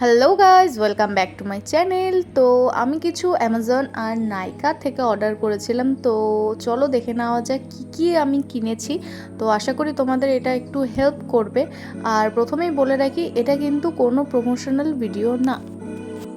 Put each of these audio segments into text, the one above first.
Hello guys welcome back to my channel তো আমি কিছু অ্যামাজন আর নাইকা থেকে অর্ডার করেছিলাম। তো চলো দেখে নেওয়া যাক কী কী আমি কিনেছি। তো আশা করি তোমাদের এটা একটু হেল্প করবে। আর প্রথমেই বলে রাখি, এটা কিন্তু কোনো প্রমোশনাল ভিডিও না।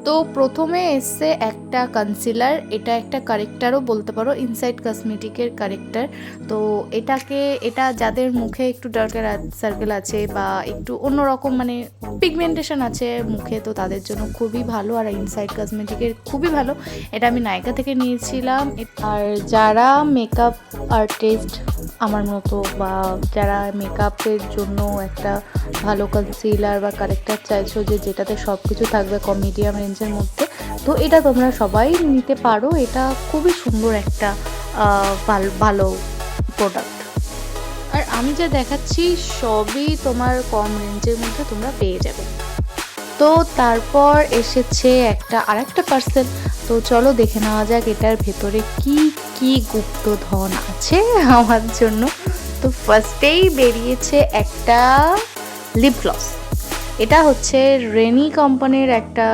তো প্রথমে এসছে একটা কনসিলার এটা একটা কারেক্টারও বলতে পারো ইনসাইড কসমেটিকের কারেক্টার তো এটাকে, এটা যাদের মুখে একটু ডার্কের সার্কেল আছে বা একটু অন্যরকম মানে পিগমেন্টেশন আছে মুখে, তো তাদের জন্য খুবই ভালো। আর ইনসাইড কসমেটিকের খুবই ভালো। এটা আমি নায়িকা থেকে নিয়েছিলাম। আর যারা মেকআপ আর্টিস্ট আমার মতো বা যারা মেকআপের জন্য একটা ভালো কনসিলার বা কারেক্টার চাইছো যে যেটাতে সব কিছু থাকবে কম মিডিয়াম রেঞ্জের মধ্যে। তো এটা তোমরা সবাই নিতে পারো। এটা খুবই সুন্দর একটা ভালো প্রোডাক্ট আর আমি যা দেখাচ্ছি, সবই তোমার কম রেঞ্জের মধ্যে তোমরা পেয়ে যাবে। তো তারপর এসেছে একটা, আরেকটা পার্সেল তো চলো দেখে নেওয়া যাক এটার ভেতরে কি কি গুপ্ত ধন আছে আমার জন্য। তো ফার্স্টেই বেরিয়েছে একটা লিপ গ্লস এটা হচ্ছে রেনি কোম্পানির একটা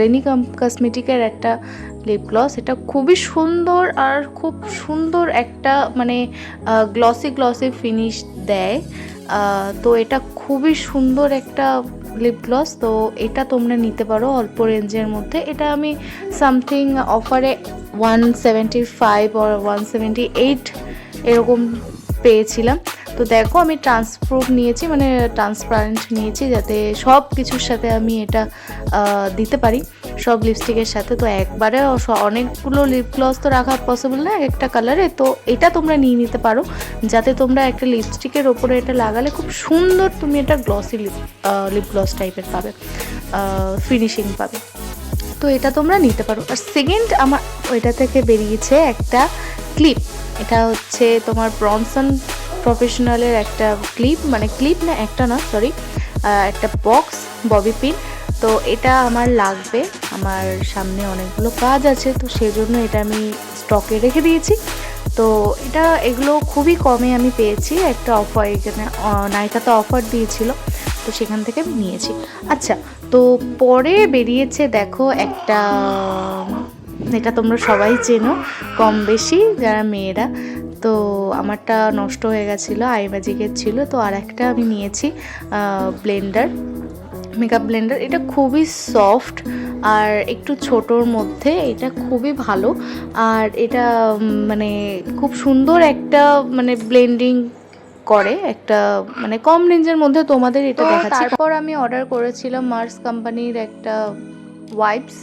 রেনি কসমেটিকের একটা লিপ গ্লস এটা খুবই সুন্দর আর খুব সুন্দর একটা মানে গ্লসি গ্লসি ফিনিশ দেয়। তো এটা খুবই সুন্দর একটা লিপ গ্লস তো এটা তোমরা নিতে পারো অল্প রেঞ্জের মধ্যে। এটা আমি সামথিং অফারে one seventy five one seventy eight এরকম পেয়েছিলাম। তো দেখো আমি ট্রান্সপ্রুফ নিয়েছি মানে ট্রান্সপারেন্ট নিয়েছি যাতে সব কিছুর সাথে আমি এটা দিতে পারি সব লিপস্টিকের সাথে। তো একবারে অনেকগুলো লিপ গ্লস তো রাখা পসিবল না এক একটা কালারে তো এটা তোমরা নিয়ে নিতে পারো, যাতে তোমরা একটা লিপস্টিকের ওপরে এটা লাগালে খুব সুন্দর তুমি এটা গ্লসি লিপ লিপ গ্লস টাইপের পাবে ফিনিশিং পাবে। তো এটা তোমরা নিতে পারো। আর সেকেন্ড আমার, ওইটা থেকে বেরিয়েছে একটা ক্লিপ এটা হচ্ছে তোমার ব্রনসন প্রফেশনালের একটা ক্লিপ মানে ক্লিপ না, একটা না সরি একটা বক্স ববি পিন তো এটা আমার লাগবে, আমার সামনে অনেকগুলো কাজ আছে, তো সেজন্য এটা আমি স্টকে রেখে দিয়েছি। তো এটা, এগুলো খুবই কমে আমি পেয়েছি, একটা অফার এখানে নাইকাতে অফার দিয়েছিল, তো সেখান থেকে আমি নিয়েছি। আচ্ছা তো পরে বেরিয়েছে, দেখো, একটা, এটা তোমরা সবাই চেনো, কম বেশি যারা মেয়েরা তো আমারটা নষ্ট হয়ে গেছিল আই ম্যাজিকের ছিল তো আর একটা আমি নিয়েছি ব্লেন্ডার মেকআপ ব্লেন্ডার এটা খুবই সফট আর একটু ছোটোর মধ্যে এটা খুবই ভালো। আর এটা মানে খুব সুন্দর একটা মানে ব্লেন্ডিং করে একটা মানে কম রেঞ্জের মধ্যে তোমাদের এটা দেখাচ্ছি। তারপর আমি অর্ডার করেছিলাম মার্স কোম্পানির একটা ওয়াইপস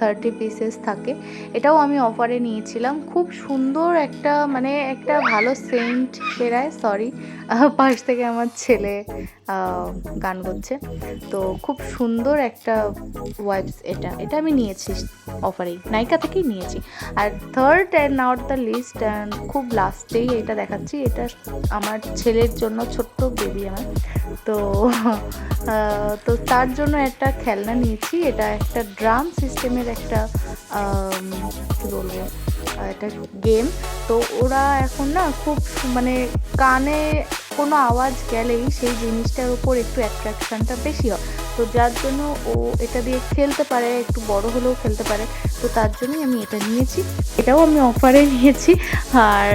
থার্টি পিসেস থাকে। এটাও আমি অফারে নিয়েছিলাম। খুব সুন্দর একটা মানে একটা ভালো সেন্ট বেরায় সরি পাশ থেকে আমার ছেলে গান করছে। তো খুব সুন্দর একটা ওয়াইপস এটা। এটা আমি নিয়েছি অফারেই নাইকা থেকেই নিয়েছি। আর third and not the least and খুব লাস্টেই এটা দেখাচ্ছি। এটা আমার ছেলের জন্য, ছোট্ট বেবি আমার। তো তো তার জন্য একটা খেলনা নিয়েছি। এটা একটা ড্রাম সিস্টেমের একটা কী বলব একটা গেম তো ওরা এখন না খুব মানে কানে কোনো আওয়াজ গেলেই সেই জিনিসটার উপর একটু অ্যাট্রাকশনটা বেশি হয়। তো যার জন্য ও এটা দিয়ে খেলতে পারে, একটু বড় হলেও খেলতে পারে। তো তার জন্যই আমি এটা নিয়েছি। এটাও আমি অফারে নিয়েছি আর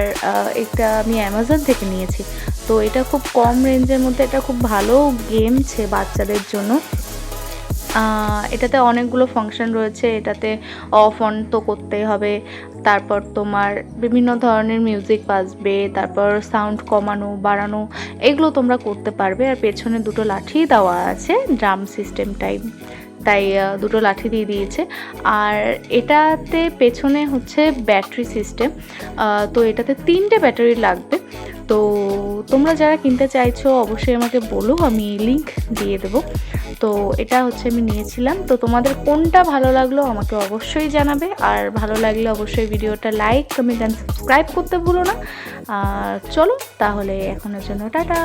এটা আমি অ্যামাজন থেকে নিয়েছি। তো এটা খুব কম রেঞ্জের মধ্যে, এটা খুব ভালো গেম ছে বাচ্চাদের জন্য। এটাতে অনেকগুলো ফাংশন রয়েছে, এটাতে অফ অন তো করতেই হবে। তারপর তোমার বিভিন্ন ধরনের মিউজিক বাজবে, তারপর সাউন্ড কমানো, বাড়ানো, এগুলো তোমরা করতে পারবে। আর পেছনে দুটো লাঠি দেওয়া আছে ড্রাম সিস্টেম টাইপ তাই দুটো লাঠি দিয়ে দিয়েছে। আর এটাতে পেছনে হচ্ছে ব্যাটারি সিস্টেম তো এটাতে তিনটে ব্যাটারি লাগবে। তো তোমরা যারা কিনতে চাইছো, অবশ্যই আমাকে বলো, আমি লিংক দিয়ে দেবো। তো এটা হচ্ছে আমি নিয়েছিলাম। তো তোমাদের কোনটা ভালো লাগল আমাকে অবশ্যই জানাবে। আর ভালো লাগলে অবশ্যই ভিডিওটা লাইক কমেন্ট অ্যান্ড সাবস্ক্রাইব করতে ভুলো না। আর চলো, তাহলে এখনের জন্য টাটা।